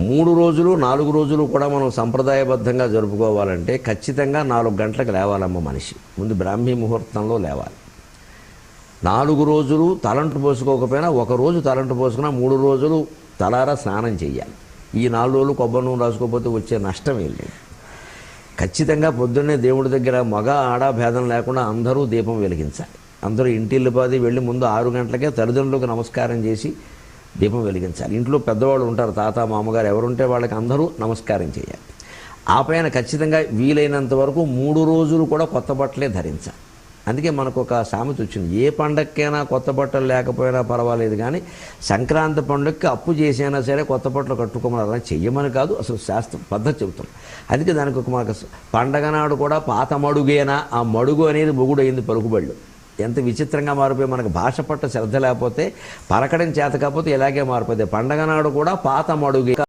మూడు రోజులు నాలుగు రోజులు కూడా మనం సంప్రదాయబద్ధంగా జరుపుకోవాలంటే ఖచ్చితంగా నాలుగు గంటలకు లేవాలమ్మ మనిషి. ముందు బ్రాహ్మీ ముహూర్తంలో లేవాలి. నాలుగు రోజులు తలంటు పోసుకోకపోయినా ఒక రోజు తలంటు పోసుకున్నా మూడు రోజులు తలారా స్నానం చేయాలి ఈ నాలుగు రోజులు కొబ్బరి నూనె రాసుకోకపోతే వచ్చే నష్టం ఏం లేదు. ఖచ్చితంగా పొద్దున్నే దేవుడి దగ్గర మగ ఆడ భేదం లేకుండా అందరూ దీపం వెలిగించాలి. అందరూ ఇంటిల్లిపాది వెళ్ళి ముందు ఆరు గంటలకే తల్లిదండ్రులకు నమస్కారం చేసి దీపం వెలిగించాలి. ఇంట్లో పెద్దవాళ్ళు ఉంటారు తాత మామగారు ఎవరుంటే వాళ్ళకి అందరూ నమస్కారం చేయాలి. ఆ పైన ఖచ్చితంగా వీలైనంత వరకు మూడు రోజులు కూడా కొత్త బట్టలే ధరించాలి. అందుకే మనకు ఒక సామెత వచ్చింది ఏ పండక్కైనా కొత్త బట్టలు లేకపోయినా పర్వాలేదు కానీ సంక్రాంతి పండుగకి అప్పు చేసైనా సరే కొత్త బట్టలు కట్టుకోమని అలా చెయ్యమని కాదు అసలు శాస్త్రం పద్ధతి చెబుతాం అందుకే దానికి ఒక మనకు పండగ నాడు కూడా పాత మడుగేనా ఆ మడుగు అనేది మొగుడు అయింది పలుకుబళ్ళు. ఎంత విచిత్రంగా మారిపోయి మనకు భాష పట్ల శ్రద్ధ లేకపోతే పలకడం చేత కాకపోతే ఇలాగే మారిపోతే పండగ నాడు కూడా పాత మడుగు